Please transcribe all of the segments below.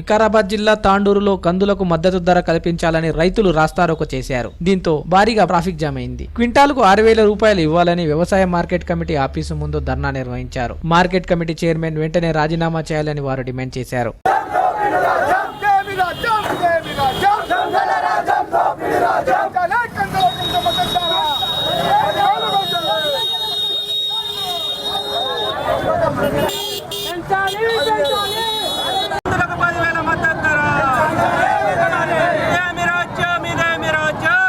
వికారాబాద్ జిల్లా తాండూరులో కందులకు మద్దతు ధర కల్పించాలని రైతులు రాస్తారోకో చేశారు. దీంతో భారీగా ట్రాఫిక్ జామ్ అయింది. క్వింటాల్కు ఆరు వేల రూపాయలు ఇవ్వాలని వ్యవసాయ మార్కెట్ కమిటీ ఆఫీసు ముందు ధర్నా నిర్వహించారు. మార్కెట్ కమిటీ చైర్మన్ వెంటనే రాజీనామా చేయాలని వారు డిమాండ్ చేశారు.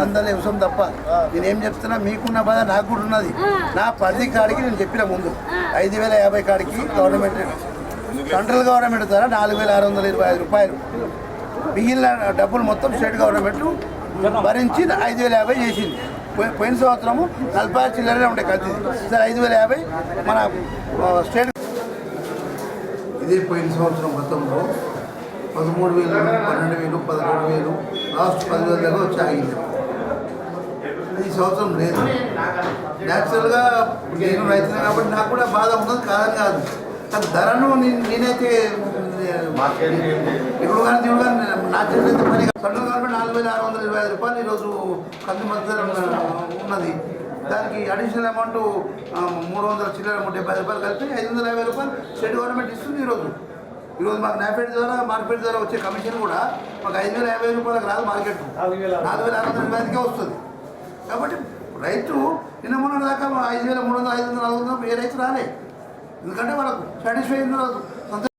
అందరినీ విషయం తప్ప. నేనేం చెప్తున్నా? మీకున్న బాధ నాకు కూడా ఉన్నది నా పరిధి కాడికి నేను చెప్పిన ముందు. ఐదు వేల యాభై కాడికి గవర్నమెంట్ సెంట్రల్ గవర్నమెంట్ ద్వారా నాలుగు వేల ఆరు వందల ఇరవై ఐదు రూపాయలు. మిగిలిన డబ్బులు మొత్తం స్టేట్ గవర్నమెంట్ భరించి ఐదు వేల యాభై చేసింది. పోయి- పోయిన సంవత్సరము నలభై ఆరు చిల్లరనే ఉండే కత్తి. సరే ఐదు వేల యాభై మన స్టేట్ ఇదే పోయిన సంవత్సరం మొత్తంలో పదమూడు వేలు పన్నెండు వేలు పదకొండు వేలు లాస్ట్ పదివేల దాకా వచ్చి ఆగింది ఈ సంవత్సరం లేదు. న్యాచురల్గా నేను రైతులు కాబట్టి నాకు కూడా బాధ ఉన్నది కాదని కాదు. కానీ ధరను నేను- నేనైతే ఇప్పుడు కానీ దేవుడు కానీ నా చేతి పని సెంట్రల్ కాబట్టి నాలుగు వేల ఆరు వందల ఇరవై ఐదు రూపాయలు ఈరోజు కంది మధ్య ఉన్నది. దానికి అడిషనల్ అమౌంట్ మూడు వందల చిల్లర డెబ్బై రూపాయలు కలిపి ఐదు వందల యాభై రూపాయలు స్టేట్ గవర్నమెంట్ ఇస్తుంది ఈరోజు. ఈరోజు మాకు నాఫెడ్ ద్వారా మార్కెట్ ద్వారా వచ్చే కమిషన్ కూడా మాకు ఐదు వేల యాభై రూపాయలకు రాదు మార్కెట్. నాలుగు వేల ఆరు వందల ఐదుకే వస్తుంది. కాబట్టి రైతు నిన్న మొన్న దాకా ఐదు వేల మూడు వందల ఐదు వందల నాలుగు వందల ఏ రైతు రాలే. ఎందుకంటే వాళ్ళకు సాటిస్ఫై సంతోషం